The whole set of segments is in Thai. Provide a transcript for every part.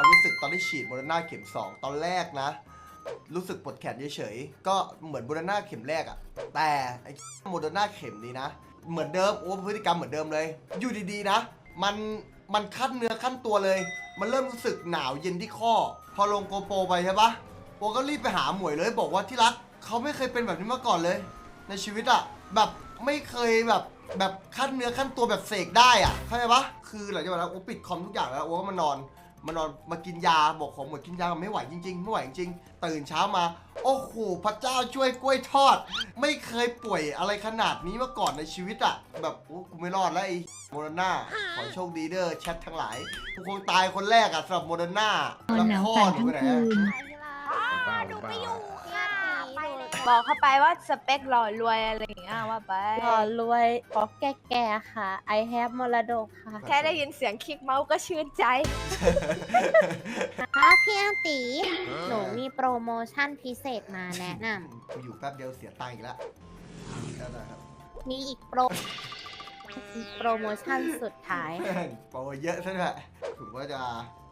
ความรู้สึกตอนที่ฉีดโมเดอร์นาเข็ม 2 ตอนแรกนะ รู้สึกปวดแขนเฉยๆ ก็เหมือนโมเดอร์นาเข็มแรกอะแต่ไอ้โมเดอร์นาเข็มนี้นะ เหมือนเดิมโอ้พฤติกรรมเหมือนเดิมเลย อยู่ดีๆนะ มันมันขั้นเนื้อขั้นตัวเลย มันเริ่มรู้สึกหนาวเย็นที่ข้อ พอลงโกโปรไปใช่ปะโปก็รีบไปหาหมวยเลยบอกว่าที่รักเขาไม่เคยเป็นแบบนี้มาก่อนเลย ในชีวิตอะแบบไม่เคยแบบแบบขั้นเนื้อขั้นตัวแบบเสกได้อะเข้าใจปะคือหลังจากนั้นโอ้ปิดคอมทุกอย่างแล้วโอ้ก็มานอน มานอนมากินยาบอกของหมดกินยาไม่ไหวจริงๆไม่ไหวจริงๆตื่นเช้ามา โอ้โหพระเจ้าช่วยกล้วยทอด ไม่เคยป่วยอะไรขนาดนี้มาก่อนในชีวิตอะแบบโอ้กูไม่รอดแล้วไอ้โมเดอร์นาขอให้โชคดีเด้อแชททั้งหลายกูคงตายคนแรกอะสำหรับโมเดอร์นานอนหนาวสั่นทั้งคืนหนูไม่อยู่ค่ะไปเลย บอกเข้าไปว่าสเปคหล่อรวยอะไรอย่างเงี้ยว่าไป หล่อรวยป๊อกแก่ๆค่ะ I have มรดกค่ะแค่ได้ยินเสียงคลิกเมาส์ก็ชื่นใจ ค่ะพี่อาตีหนูมีโปรโมชั่นพิเศษมาแนะนกูอยู่แป๊บเดียวเสียตังค์อีกแล้วได้ได้ครับำมีอีกโปรอีกโปรโมชั่นสุดท้ายแม่งโปรเยอะซะด้วยถึงว่าจะ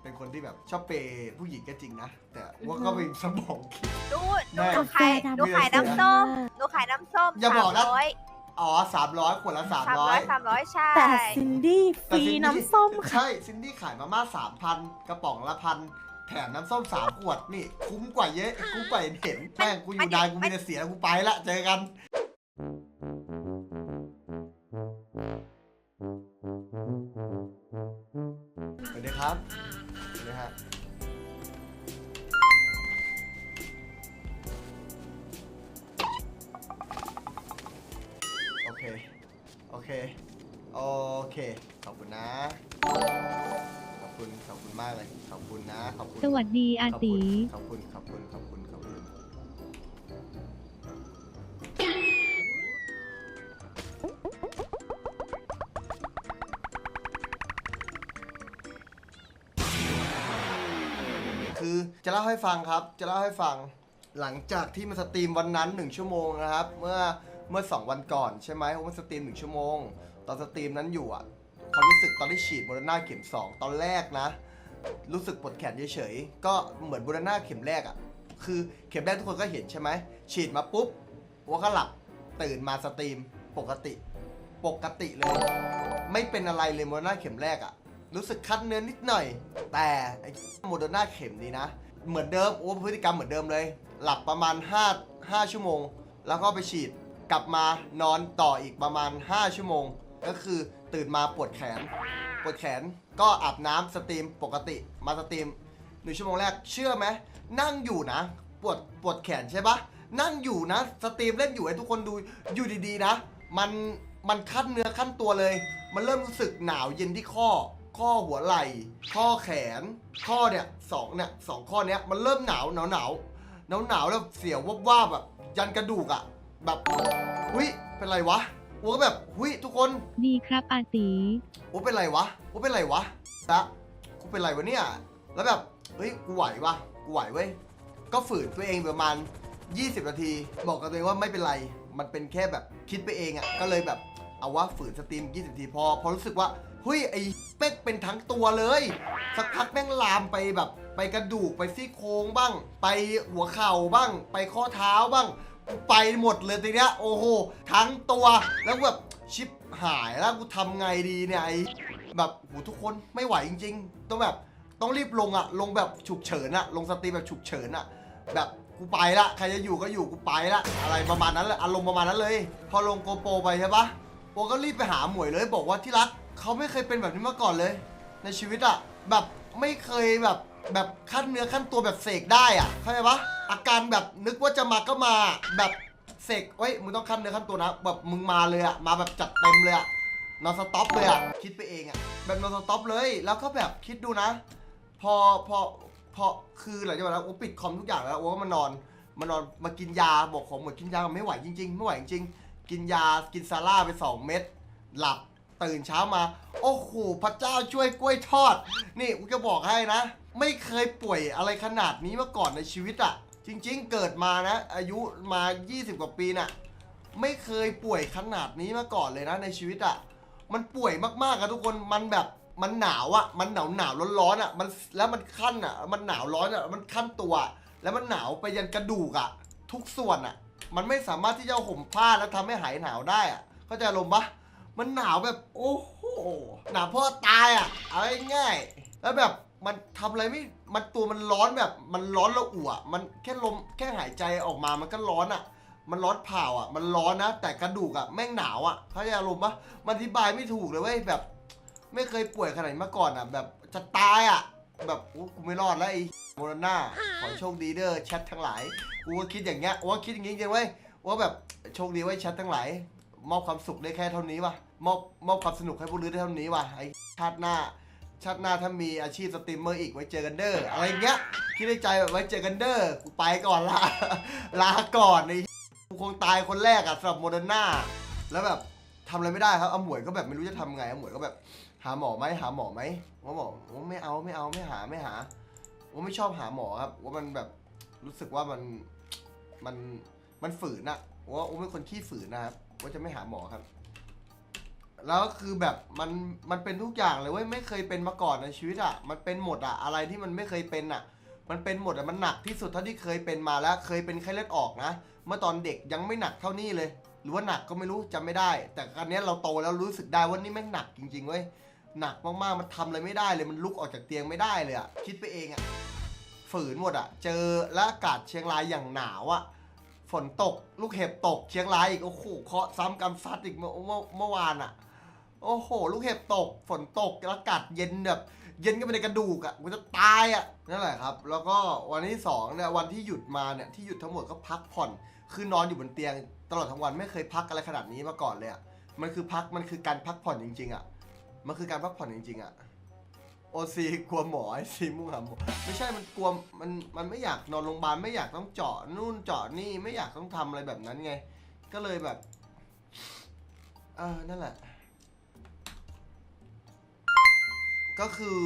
เป็นคนที่แบบชอบเปย์ผู้หญิงก็จริงนะ แต่ว่าก็เป็นสมองคิด ดูดูแม่หนูขายหนูขายน้ำส้มหนูขายน้ำส้มอย่าบอกนะสามร้อยอ๋อสามร้อยขวดละสามสามร้อร้อยยสามร้อยใช่แต่ซินดี้ฟแต่รีซิดี้น้ำส้มค่ะ ใช่ซินดี้ขายมาม่าสามพันกระป๋องละพันแถมน้ำส้มสามขวดนี่ คุ้มกว่าเยอะคุ้มกว่าเห็นแม่งกูอยู่นานกูมีแต่เสียกูไปละเจอกัน สวัสดีครับ สวัสดีอาขอบตีคุณขอบคุณขอบคุณขอบคุณขอบคุณคือจะเล่าให้ฟังครับ จะเล่าให้ฟัง หลังจากที่มันสตรีมวันนั้น1ชั่วโมงนะครับ เมื่อเมื่อ2วันก่อนใช่ไหมว่ามันสตรีม1ชั่วโมง ตอนสตรีมนั้นอยู่อะความรู้สึกตอนที่ฉีดโมเดอร์นาเข็ม2ตอนแรกนะ รู้สึกปวดแขนเฉยๆ ก็เหมือนโมเดอร์นาเข็มแรกอะคือเข็มแรกทุกคนก็เห็นใช่ไหม ฉีดมาปุ๊บว่าก็หลับ ตื่นมาสตรีม ปกติ ปกติเลย ไม่เป็นอะไรเลยโมเดอร์นาเข็มแรกอะรู้สึกคัดเนื้อนิดหน่อย แต่ไอ้โมเดอร์นาเข็มนี้นะ เหมือนเดิม โอ้พฤติกรรมเหมือนเดิมเลย หลับประมาณ 5 5 ชั่วโมง แล้วก็ไปฉีด กลับมานอนต่ออีกประมาณ 5 ชั่วโมง ก็คือ ตื่นมาปวดแขน ปวดแขนก็อาบน้ำสตรีมปกติมาสตรีมหนึ่งชั่วโมงแรกเชื่อไหมนั่งอยู่นะ ปวดปวดแขนใช่ปะนั่งอยู่นะ สตรีมเล่นอยู่ให้ทุกคนดูอยู่ดีๆนะ มันมันขั้นเนื้อขั้นตัวเลย มันเริ่มรู้สึกหนาวเย็นที่ข้อ ข้อหัวไหล่ข้อแขน ข้อเนี่ยสองเนี่ยสองข้อเนี้ยมันเริ่มหนาวหนาวหนาวหนาวหนาวแล้วเสียววาบๆแบบยันกระดูกอะแบบหุยเป็นไรวะ อัวก็แบบหุยทุกคนดีครับอาตีโอ้เป็นไรวะโอ้เป็นไรวะละกูเป็นไรวะเนี่ย แล้วแบบเฮ้ยกูไหววะกูไหวเว้ยก็ฝืนตัวเองประมาณ 20 นาที บอกกับตัวเองว่าไม่เป็นไร มันเป็นแค่แบบคิดไปเองอะ่ะ ก็เลยแบบเอาว่าฝืนสตรีม 20 นาทีพอ พอรู้สึกว่าเฮ้ยไอ้เป๊กเป็นทั้งตัวเลย สักพักแม่งลามไปแบบ ไปกระดูกไปซี่โครงบ้าง ไปหัวเข่าบ้าง ไปข้อเท้าบ้าง ไปหมดเลยทีเนี้ยโอ้โหทั้งตัวแล้วแบบชิปหายแล้วกูทำไงดีเนี่ยไอ้แบบโหทุกคนไม่ไหวจริง ๆ ต้องแบบต้องรีบลงอะลงแบบฉุกเฉินอะลงสตรีมแบบฉุกเฉินอะแบบกูไปละใครจะอยู่ก็อยู่กูไปละอะไรประมาณนั้นเลยอารมณ์ประมาณนั้นเลย พอลงโกโปรไปใช่ปะโปก็รีบไปหาหมวยเลย บอกว่าที่รักเขาไม่เคยเป็นแบบนี้มาก่อนเลย ในชีวิตอะแบบไม่เคยแบบ แบบขั้นเนื้อขั้นตัวแบบเสกได้อะเข้าใจปะอาการแบบนึกว่าจะมาก็มาแบบเสกเอ้ยมึงต้องขั้นเนื้อขั้นตัวนะแบบมึงมาเลยอะมาแบบจัดเต็มเลยอะนอนสต็อปเลยอะคิดไปเองอะแบบนอนสต็อปเลยแล้วก็แบบคิดดูนะ พอพอพอคือหลังจากนั้นโอ้ปิดคอมทุกอย่างแล้วโอ้ก็มานอนมานอนมากินยาบอกของหมดกินยาไม่ไหวจริงๆไม่ไหวจริงๆกินยากินซาร่าไป 2 เม็ดหลับตื่นเช้ามา โอ้โหพระเจ้าช่วยกล้วยทอด นี่กูจะบอกให้นะ ไม่เคยป่วยอะไรขนาดนี้มาก่อนในชีวิตอะจริง ๆ เกิดมานะ อายุมา 20 กว่าปีน่ะ ไม่เคยป่วยขนาดนี้มาก่อนเลยนะในชีวิตอะมันป่วยมากๆอะทุกคนมันแบบมันหนาวอะมันหนาวหนาวร้อนๆอะมันแล้วมันขั้นอะมันหนาวร้อนอะมันขั้นตัว แล้วมันหนาวไปยันกระดูกอะทุกส่วนอะมันไม่สามารถที่จะห่มผ้าแล้วทำให้หายหนาวได้อะเข้าใจอารมปะมันหนาวแบบ โอ้โหหนาวพ่อตายอะเอาง่ายๆแล้วแบบ มันทำอะไรไม่ มันตัวมันร้อนแบบ มันร้อนระอุอะมันแค่ลมแค่หายใจออกมา มันก็ร้อนอะ มันร้อนเผาอะ มันร้อนนะ แต่กระดูกอะแม่งหนาวอะ เข้าใจอารมณ์ปะมันอธิบายไม่ถูกเลยเว้ยแบบ ไม่เคยป่วยขนาดนี้มาก่อนอะ แบบจะตายอะ แบบโอ้กูไม่รอดแล้วไอ้โมโรนาขอโชคดีเด้อแชททั้งหลาย กูก็คิดอย่างเงี้ยว่าคิดอย่างงี้จริงเว้ยว่าแบบโชคดีไว้ยแชททั้งหลาย มอบความสุขได้แค่เท่านี้วะมอบมอบความสนุกให้พวกลือได้เท่านี้วะไอ้ชาติหน้า ชาติหน้าถ้ามีอาชีพสตรีมเมอร์อีกไว้เจอกันเด้ออะไรเงี้ยคิดในใจแบบไว้เจอกันเด้อกูไปก่อนละลาก่อนไอ้กูคงตายคนแรกอะสำหรับโมเดอร์นาแล้วแบบทำอะไรไม่ได้ครับอาหมวยก็แบบไม่รู้จะทำไงอาหมวยก็แบบ หาหมอไหมหาหมอไหมว่าหมอว่าไม่เอาไม่เอาไม่หาไม่หาว่าไม่ชอบหาหมอครับ ว่ามันแบบรู้สึกว่ามันมันมันฝืนอะว่าว่าเป็นคนขี้ฝืนนะครับว่าจะไม่หาหมอครับ แล้วคือแบบมันมันเป็นทุกอย่างเลยเว้ยไม่เคยเป็นมาก่อนในชีวิตอะมันเป็นหมดอะอะไรที่มันไม่เคยเป็นอะ มันเป็นหมดอะมันหนักที่สุดเท่าที่เคยเป็นมาแล้วเคยเป็นไข้เลือดออกนะเมื่อตอนเด็กยังไม่หนักเท่านี้เลย หรือว่าหนักก็ไม่รู้จำไม่ได้ แต่ครั้นี้เราโตแล้วรู้สึกได้ว่านี่แม่งหนักจริงๆเว้ยหนักมากๆมันทำอะไรไม่ได้เลยมันลุกออกจากเตียงไม่ได้เลยอะคิดไปเองอะฝืนหมดอะเจอแล้วอากาศเชียงรายอย่างหนาวอะฝนตก ลูกเห็บตกเชียงรายอีกโอ้โหเคาะซ้ำกำซัดอีกเมื่อเมื่อเมื่อวานอะ โอ้โห ลูกเห็บตก ฝนตกอากาศเย็นแบบ เย็นก็ไปในกระดูกอะ่ะกูจะตายอะ่ะนั่นแหละครับ แล้วก็วันที่สองเนี่ยวันที่หยุดมาเนี่ยที่หยุดทั้งหมดก็พักผ่อน คือนอนอยู่บนเตียง ตลอดทั้งวันไม่เคยพักอะไรขนาดนี้มาก่อนเลยอะ่ะมันคือพักมันคือการพักผ่อนจริง ๆอะ่ะมันคือการพักผ่อนจริงๆอะ่ะโอซีกลัวหมอไอซีมุ่งหาหมอไม่ใช่มันกลัวมันมันไม่อยากนอนโรงพยาบาลไม่อยากต้องเจาะนู่นเจาะนี่ไม่อยากต้องทำอะไรแบบนั้นไง ก็เลยแบบเออนั่นแหละ ก็คือ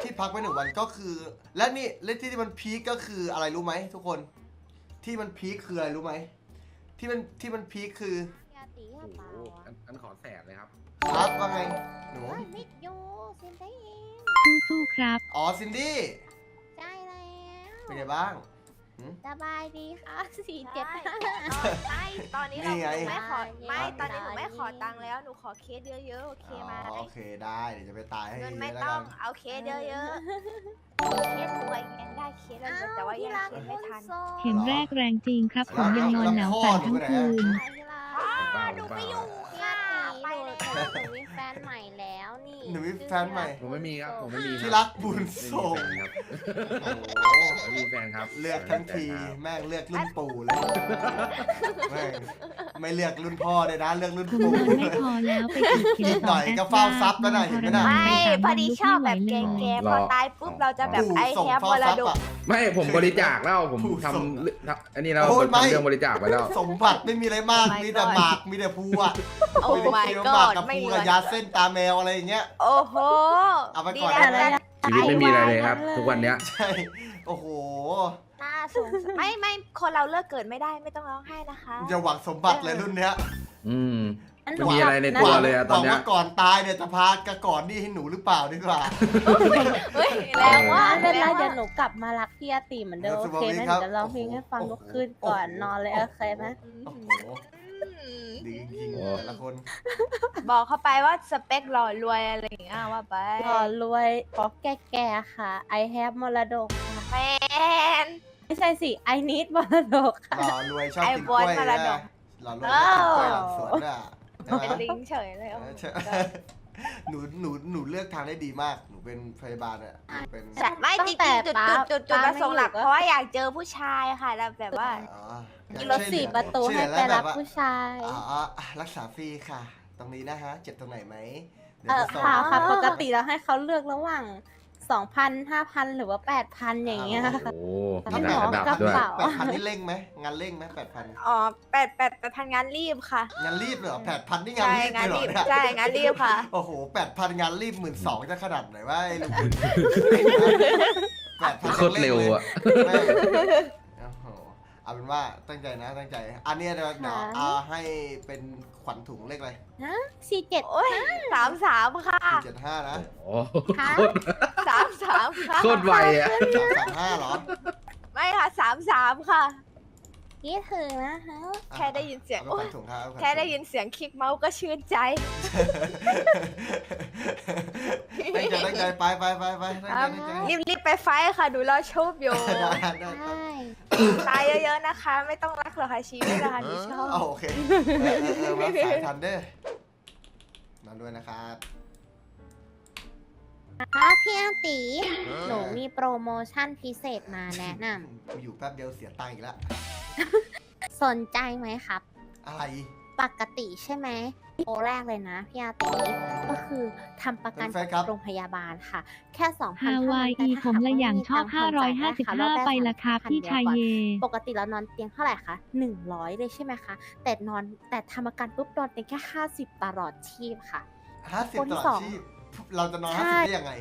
ที่พักไปหนึ่งวันก็คือ และนี่และที่ที่มันพีคก็คืออะไรรู้ไหมทุกคน ที่มันพีคคืออะไรรู้ไหมที่มันที่มันพีคคือ ยาตียาโอ้โหเปล่าอะอันอันขอแสบเลยครับ ครับว่าไงหนูเฮ้ยมิดโยเซ็นได้เองสู้ๆครับ อ๋อซินดี้ใช่แล้ว เป็นไงบ้าง สบายดีค่ะสี่เจ็ดใช่ห้าไม่ตอนนี้นี่เราไงหนูไม่ขอไม่ได้ตอนนี้หนูไม่ได้ขอตังค์แล้ว หนูขอเคสเยอะๆ โอเคไหมอ๋อโอเคได้เดี๋ยวจะไปตายให้เงินเยไม่อะแล้วต้กัอง นเอาเคสเยอะๆ เคสรวยยังได้เคสแล้วแต่ว่ายังเคสไม่ทันเข็มแรกแรงจริงครับ ผมยังนอนหนาวสั่นทั้งคืนใช่ที่รักอ้าหนูไปอยู่พี่ค่ะตีไปหนูเลยหนูมีแฟนใหม่แล้วนี่ หนูมีแฟนใหม่ ผมไม่มีครับ ผมไม่มีที่รักบุญไม่ส่งมีแฟนครับโอ้โหไม่มีแฟนครับเลือกทั้งทีแม่งเลือกรุ่นปู่เลยแม่งไม่เลือกรุ่นพ่อเลยนะเลือกรุ่นผมปู่ นอนไม่พอแล้วไปฉีดเข็มนิดสหน่องอยแอสก็เฝ้าทรัพย์แล้วน่ะเห็นไหมน่ะ ไม่พอดีชอบแบบแก่ๆพอตายปุ๊บเราจะแบบปู่ไอส่งแฮมเฝ้ามรทรัพดย์กอะไม่ผมบริจาคแล้วผมผู้ส่งทำเรื่องทำอันนี้แล้วโอ้ยไม่ ทำเรื่องบริจาคไปแล้ว สมบัติไม่มีอะไรมาก Oh my มีแต่ God หมาก มีแต่ภูอะโอ้ มีแต่ my เคี้ยวหมาก god กับไม่ภูเหลืกับอยาเส้นตาแมวอะไรอย่างเงี้ย โอ้โหเอาไปก่อนดีได้แล้วไหมนะชีวิตไม่มีอะไรเลยครับ ทุกวันเนี้ย ใช่ โอ้โห น่าสงสารไม่ไม่คนเราเลือกเกิดไม่ได้ไม่ต้องร้องไห้นะคะอย่าหวังสมบัติเลยรุ่นเนี้ย อืม อันไม่มีอะไรในหตัววังเลยอะหตอวันงเนี้ย ว่าก่อนตายเนี่ยจะพากระก่อนนี่ให้หนูหรือเปล่าดีกว่า เฮ้ยแรงว่าว่าเป็นไรแรงเดี๋ว่ายวหนูกลับมารักพี่อาตีเหมือนเดิมเออโอสุเคภาพนะคหรันูบจะร้องเพลงให้ฟังโอ้โหทุกคืนก่อนโอ้โหนอนเลยโอเคไหม โอ้โหดีจริงโอ้ๆแต่ละคน บอกเขาไปว่าสเปคหล่อรวยอะไรอย่างเงี้ยว่าไปหล่อรวยขอแก่ๆค่ะ I have มรดกค่ะแมน ไม่ใช่สิ I need มรดกค่ะ หล่อรวยชอบไอ้กินกล้วยบอลมาละดนะกหล่อรวยชอบกินกล้วยหลังสวนอะ ใช่ไหมเป็นลิงเฉยเลยเอโอ้อโหใช่หนูหนูหนูเลือกทางได้ดีมาก หนูเป็นพยาบาลอะหนูเป็นใช่ไม่จริงๆจุดจุดจุดจุดประสงค์หลักเพราะว่าอยากเจอผู้ชายค่ะแล้วแบบว่า อ๋อมีรถสี่ประตูให้ไปรับผู้ชาย อ๋ออะรักษาฟรีค่ะ ตรงนี้นะฮะ เจ็บตรงไหนไหมเดี๋ยเอวอจะส่ง ค่ะค่ะปกติเราให้เขาเลือกระหว่าง 2,000 5,000หรือว่า8,000อย่างเงี้ยค่ะโอ้ถ้ามีหมหลายอระดับด้วย กระเป๋า แปดพันนี่เร่งไหมงานเร่งไหมแปดพันอ๋อแปดแปดแปดพันงานรีบค่ะ งานรีบเลยเหรอแปดพันนี่งานใช่รีบงานเลยรีบเหรอเนี่ยใช่งานรีบค่ะ โอ้โหแปดพันงานรีบหมื่นสองจะขนาดไหนวะไอ้ลูกแปดพันโคตรเร็วอะแม่งโอ้โห เอาเอาเป็นว่าตั้งใจนะตั้งใจ อันเนี้ยเดี๋ยวเดี๋ยวเอาให้เป็นขวัญถุงเลขอะไรสี่เจ็ดโอ้ยสามสามค่ะสี่เจ็ดห้านะโอ้โหค่ะโคตรสามสามค่ะโคตรไวอะสามสามห้าเหรอ ไม่ค่ะสามสามค่ะ ยี่ถึงนะคะอะแค่ได้ยินเสียงอาไปขวัญถุงครับเอาปขวัญถุงแค่ได้ยินเสียงคลิกเมาส์ก็ชื่นใจ ตั้งใจตั้งใจไปไปไปไปตั้งใจตั้งใจรีบรีบไปไฟท์ค่ะ ดูรอชุบอยู่ได้ได้ได้ ใช่ตายเยอะๆนะคะ ไม่ต้องรักหรอกค่ะชีวิตนะคะหนูชอบ เอาโอเคเออเออเออมาสายทันเด้อนั่นด้วยนะครับค่ะพี่อาตีหนูมีโปรโมชั่นพิเศษมาแนะนกูอยู่แป๊บเดียวเสียตังค์อีกแล้วำ สนใจไหมครับ อะไร ปกติใช่ไหมโปรแรกเลยนะพี่อาตีก็คือทำประกันแฟนๆครับ โรงพยาบาลค่ะ แค่สองพันฮาวายอีผมละอย่างชอบ 555 ไปละครับพี่ชายเย ปกติเรานอนเตียงเท่าไหร่คะหนึ่งร้อยเลยใช่ไหมคะแต่นอนแต่ทำประกันปุ๊บนอนเตียงแค่ห้าสิบตลอดชีพค่ะ ห้าสิบคนตลอดสองชีพเราจะนอนใช่ ห้าสิบได้ยังไง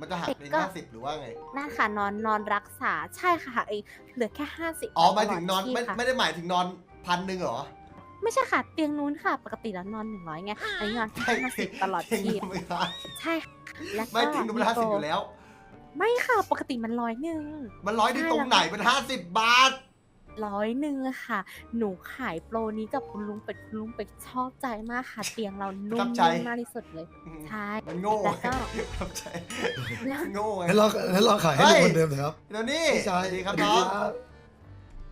มันจะหักเองก็ ห้าสิบหรือว่าไง นั่นค่ะนอนนอนรักษาใช่ค่ะหักเองเหลือแค่ห้าสิบอ๋อหมายถึงนอนตลดชีพไม่ค่ะไม่ได้หมายถึงนอนพันหนึ่งเหรอไม่ใช่ค่ะเตียงนู้นค่ะ ปกติแล้วนอนหนึ่งร้อยไงอันนี้นอนแค่ห้าสิบตลอดเตียงชีพนูไม่ได้ใช่ค่ะแล้วก็ไม่ถึงนูเป็นห้าสิบอยู่แล้ว ไม่ค่ะปกติมันร้อยหนึ่งมันร้อยที่ตรงไหนเป็นห้าสิบบาท ร้อยหนึ่งอะค่ะ หนูขายโปรนี้กับคุณลุงเป็ดคุณลุงเป็ดชอบใจมากค่ะ เตียงเรานุ่ประทัมบใจ มากที่สุดเลยใช่ มันโง่แล้วก็ ครับใจแล้วโง่ไง งั้นเรางั้นเราขายให้เฮ้ยเหมือนเดิมเถอะครับเดี๋ยวนี้พี่ชายดีครับน้อง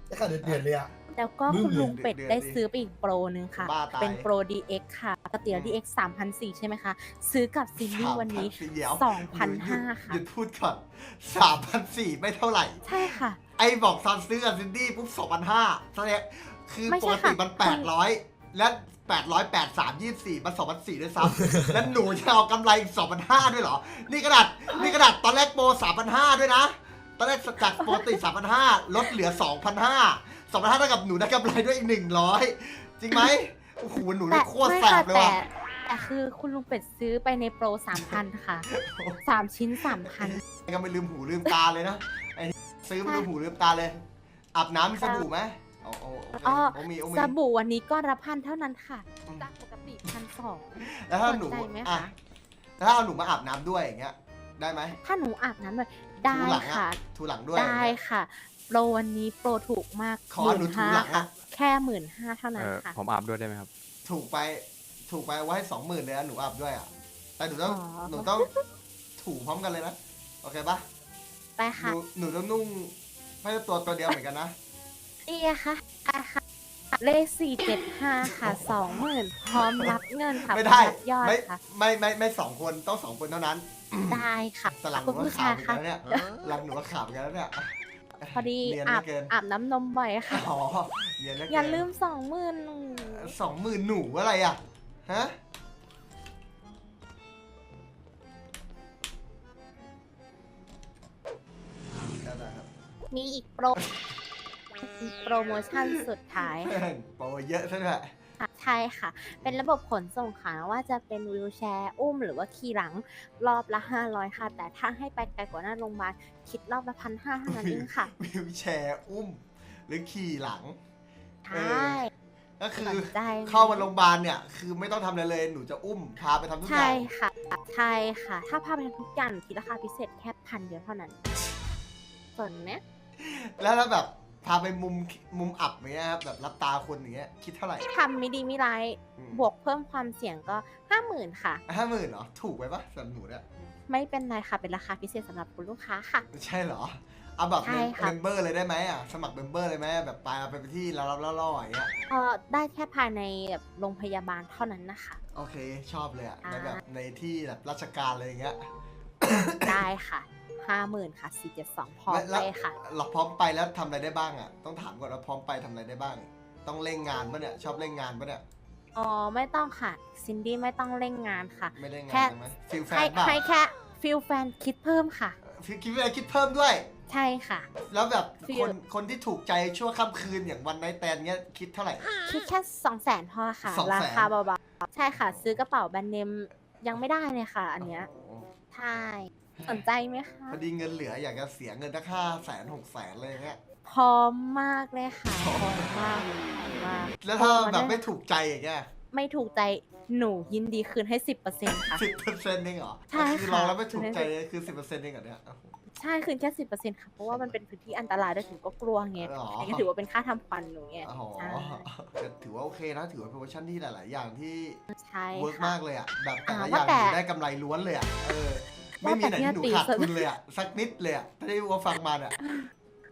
ได้ขายเดือดๆเลยอะ แล้วก็บึ้มคุณลุงเป็ดเดือดๆได้ดิซื้อไปอีกโปรหนึ่งค่ะ บ้าตาย เป็นโปร DX ค่ะป กติแล้ว DX 3,400ใช่ไหมคะ ซื้อกับซินนี่วันนี้3,400เดี๋ยว2,500ค่ะหยุดพูดก่อนสามพันสี่ไม่เท่าไหร่ ใช่ค่ะ ไอ้บอกซันซื้อกับซินดี้ปุ๊บสองพันห้าแสดงคือไม่ปใช่กค่ะติมันแปดร้อยและแปดร้อยแปดสามยี่สี่มันสองพันสี่ด้วยซ้ำแล้วหนูจะเอากำไรอีกสองพันห้าด้วยเหรอ นี่ขนาดนี่ขนาดตอนแรกโปรสามพันห้าด้วยนะตอนแรกจากปกติสามพันห้าลดเหลือสองพันห้าสองพันห้าเท่ากับหนูได้กำไรด้วยอีกหนึ่งร้อยจริงไหม โอ้โหหนูแต่นี่โคตรไม่แสค่ะบเลยแต่ว่ะแต่คือคุณลุงเป็ดซื้อไปในโปร3,000ค่ะ3ชิ้น3,000ก็ไม่ลืมหูลืมตาเลยนะไอ้ซื้อไม่ลืมหูลืมตาเลย อาบน้ำมีสบู่ไหมเอาเอาโอเคอ๋อโอ้มีโอ้มีสบู่วันนี้ก็รับพันเท่านั้นค่ะอืมจากปกติพันสอง แล้วถ้าหนูสนใจไหมอะคะแล้วถ้าเอาหนูมาอาบน้ำด้วยอย่างเงี้ย ได้ไหม ถ้าหนูอาบน้ำเลยได้ถูหลังค่ะอะ ถูหลังด้วยได้ค่ะ โปรวันนี้โปรถูกมากขอหนูถูหลังค่ะอะแค่หมื่นห้าเท่านั้นเออค่ะ ผมอาบด้วยได้ไหมครับ ถูกไปถูกไปไว้สองหมื่นเลยนะหนูอาบด้วยอะ แต่หนูต้องอ๋อ หนูต้องถูพร้อมกันเลยนะ โอเคปะไปหค่ะนูหนูต้องนุ่งไม่ใช่ตัวตัวเดียวเหมือนกันนะนี่ค่ะไปค่ะเลขสี่เจ็ดห้าค่ะสองหมื่นพร้อมรับเงินค่ะไม่ได้ พร้อรับยอดไม่ค่ะ ไม่ไม่ไม่สองคนต้องสองคนเท่านั้น ได้ค่ะสลังหคุนูณก็ผู้ขาชาวยเหมือนค่ะกันแล้วเนี่ย หลังหนูก็ขาวเหมือนกันแล้วเนี่ย พอดีเนียนอาไม่บเกิน อาบน้ำนมบ่อยค่ะ อ๋อเนียนเหลือเกินอย่าลืมสองหมื่นสองหมื่นหนูอะไรอะ ฮะมีอีกโปรอีกโปรโมชั่นสุดท้าย โปรเยอะซะด้วยค่ะ ใช่ค่ะ เป็นระบบขนส่งค่ะว่าจะเป็นวิวแชร์อุ้มหรือว่าขี่หลังรอบละ 500 ค่ะ แต่ถ้าให้ไปไกลกว่าหน้าโรงพยาบาลคิดรอบละพันห้าเท่านั้นเองค่ะวิวแชร์อุ้ม หรือขี่หลังใช่ก็คือสนใจไหมเข้ามาโรงพยาบาลเนี่ย คือไม่ต้องทำอะไรเลยหนูจะอุ้มพาไปทำทุกอใช่ย่างค่ะใช่ค่ะ ถ้าพาไปทำทุกอย่างคิดราคาพิเศษแค่พันเดียวเท่านั้นส่วนเนี้ยแล้วถ้าแบบพาไปมุมมุมอับอย่างเงี้ยครับแบบรับตาคนอย่างเงี้ยคิดเท่าไหร่ทำไม่ดีไม่ร้ายบวกเพิ่มความเสี่ยงก็ห้าหมื่นค่ะ ห้าหมื่นเหรอ ถูกไปปะสำหรับหนูเนี่ยไม่เป็นไรค่ะ เป็นราคาพิเศษสำหรับคุณลูกค้าค่ะใช่เหรอเอาแบบใช่ค่ะ เมมเบอร์เลยได้ไหมอะสมัครเมมเบอร์เลยไหมแบบไปเอาไปที่เรารับล่อๆอย่างเงี้ยเออได้แค่ภายในแบบโรงพยาบาลเท่านั้นนะคะ โอเคชอบเลยอะอ่าในแบบในที่แบบราชการอะไรอย่างเงี้ย ได้ค่ะ ห้าหมื่นค่ะสี่เจ็ดสองพร้อมแล้ไปวค่ะเราพร้อมไปแล้วทำอะไรได้บ้างอะ ต้องถามก่อนว่าพร้อมไปทำอะไรได้บ้าง ต้องเร่งงานปะเนี่ย ชอบเร่งงานปะเนี่ยอ๋อไม่ต้องค่ะซินดี้ไม่ต้องเร่งงานค่ะไม่เร่งงาแค่นใช่ไหมฟิลแฟให้นป่ะให้แค่ฟิลแฟนคิดเพิ่มค่ะฟิลคิดอะไรคิดเพิ่มด้วย ใช่ค่ะ แล้วแบบฟิลคนคนที่ถูกใจชั่วค่ำคืนอย่างวันไนแตนเงี้ยคิดเท่าไหร่ คิดแค่สองแสนพอค่ะ200,000ราคาเบาๆใช่ค่ะ ซื้อกระเป๋าแบรนด์เนมยังไม่ได้เลยค่ะ อันเนี้ยโอ้โหใช่ห สนใจไหมคะ พอดีเงินเหลืออยากจะเสียเงินตั้งห้าแสนหกแสนเลยางเงี้ย พร้อมมากเลยค่ะพร้อมมากพร้อมมากแล้วถ้าโทรแบบด้ไม่ถูกใจอย่างเงี้ยไม่ถูกใจหนูยินดีคืนให้สิบเปอร์เซ็นต์ค่ะ สิบเปอร์เซ็นต์เองเหรอใช่คือค่ะลองแล้วไม่ถูกใจคือสิบเปอร์เซ็นต์เองเหรอเนี่ยโอ้โหใช่คืนแค่สิบเปอร์เซ็นต์ค่ะ เพราะว่ามันเป็นพื้นที่อันตรายด้วยถึงก็กลัวไงอ๋ออันนี้ก็ถือว่าเป็นค่าทำขวัญหนูไงอ๋อใช่แต่ถือว่าโอเคนะ ถือว่าเป็นโปรโมชั่นที่หลาย ๆ อย่างที่ใช่เวิร์กค่ะ มากเลยอะ แบบแต่ละอ่าอว่าย่างแต่หนูได้กำไรล้วนเลยอะ เออ ไม่มีไหนที่หนูว่าแต่ขาดพี่ทุนเลยอะสักนิดเลยอะถ้าได้ว่าฟังมาเนี่ย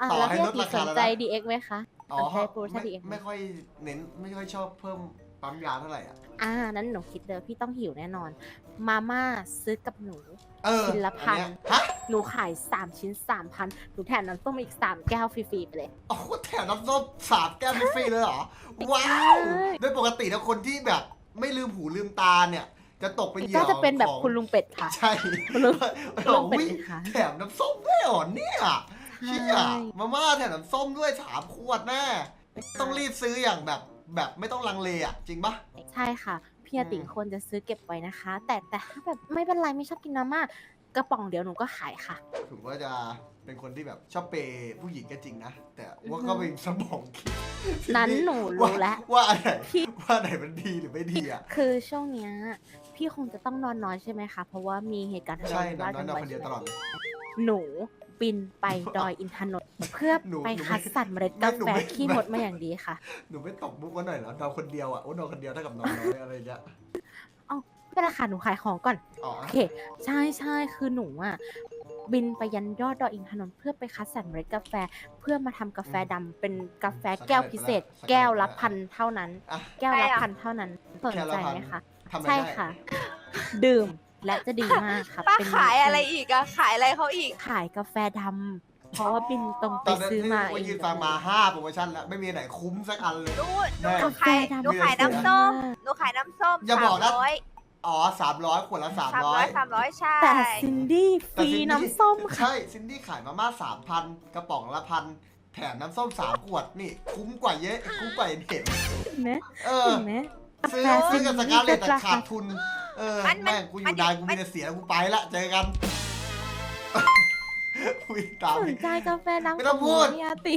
อะต่อแล้วให้พี่ลดอาราติคาสนแล้วนะใจ DX ไหมคะอ๋อสนใจโปรโมชั่นไม่ DX ไหมไม่ค่อยเน้นไม่ค่อยชอบเพิ่มปั๊มยาเท่าไหร่อะอ่านั้นหนูคิดเด้อพี่ต้องหิวแน่นอน มาม่าซื้อกับหนูเออชิ้นละพันอัเยฮะหนูขาย3ชิ้น3,000หนูแถมน้ำส้มอีก3แก้วฟรีๆไปเลยโอ้โหแถมน้ำส้มสามแก้วฟรีๆเลยเหรอว้าวใช่โดยปกติแล้วคนที่แบบไม่ลืมหูลืมตาเนี่ย จะตกเป็นเหยื่ก็อจะเป็นแบบของคุณลุงเป็ดค่ะ ใช่คุณลุงบอเป็กนวิค่ะแถมน้ำส้มด้วยเหรอเนี่ยใช่เชี่ยมาม่าแถมน้ำส้มด้วยสามขวดแน่ต้องรีบซื้ออย่างแบบแบบไม่ต้องลังเลอะจริงปะ ใช่ค่ะพี่อาติอืม ควรจะซื้อเก็บไว้นะคะ แต่แต่ถ้าแบบไม่เป็นไรไม่ชอบกินน้ำมา กกระป๋องเดียวหนูก็ขายค่ะ ถึงว่าจะเป็นคนที่แบบชอบเปย์ผู้หญิงก็จริงนะ แต่ว่าอือฮึก็เป็นสมองคิดนั้นหนูรู้แล้วว่าอันไหนพี่ว่าอันไหนมันดีหรือไม่ดีอะคือช่วงเนี้ยพี่คงจะต้องนอนน้อยใช่ไหมคะ เพราะว่ามีเหตุการณ์ทะเลาะใช่วินอวานทนกันนอนบ่อยคนเดียวตลอดเลยหนูบินไปดอยอินทนนท์เพื่อหนูไปหนูคัดไม่สรรเมล็ดไม่กาหนูแฟไม่ขี้มดมาอย่างดีค่ะ หนูไม่ตกมุกว่าหน่อยเหรอนอนคนเดียวอะโอ้นอนคนเดียวเท่ากับนอนน้อยอะไรอย่างเงี้ย เป็นราคาหนูขายของก่อน อ๋อโอเค ใช่ใช่คือหนูอะ บินไปยันยอดดอยอินทนนท์เพื่อไปคัดสรรเมล็ดกาแฟ เพื่อมาทำกาแฟดำเป็นกาแฟแก้วพิเศษ แก้วละพันเท่านั้น อะ แก้วละใช่อะพันเท่านั้นสนแก้วใจละพันไหมคะ ทำอะไรใช่ได้ค่ะ ดื่มและจะดีมากค่ะป้าเป็นขายอะไรอีกอะขายอะไรเขาอีก ขายกาแฟดำเพราะว่าบินตรงไปตอนนั้นซื้อที่มาว่าเองยืนฟังมาห้าโปรโมชั่นแล้ว ไม่มีไหนคุ้มสักอันเลย ดูหนูแม่หนูขายหนูขายน้ำส้มหนูขายน้ำส้มอย่าบอกนะสมร้อย อ๋อสามร้อยขวดละสามสามร้อยสามร้อยใช่ แต่ซินดี้ฟรีน้ำส้มค่ะ ใช่ซินดี้ขายมาม่าสามพันกระป๋องละพันแถมน้ำส้มสามขวดนี่ คุ้มกว่าเยอะคุ้มกว่าเห็นไหมเออห็นไหมซื้อซื้อกันสกาเลตแต่ขาดทุน เออมันแม่งกูอยู่น ได้กูมีแต่เสียกูไปละเจอกันวิ่ตาม สนใจกาแฟน้ำไม่ต้องพูเนี่ยติ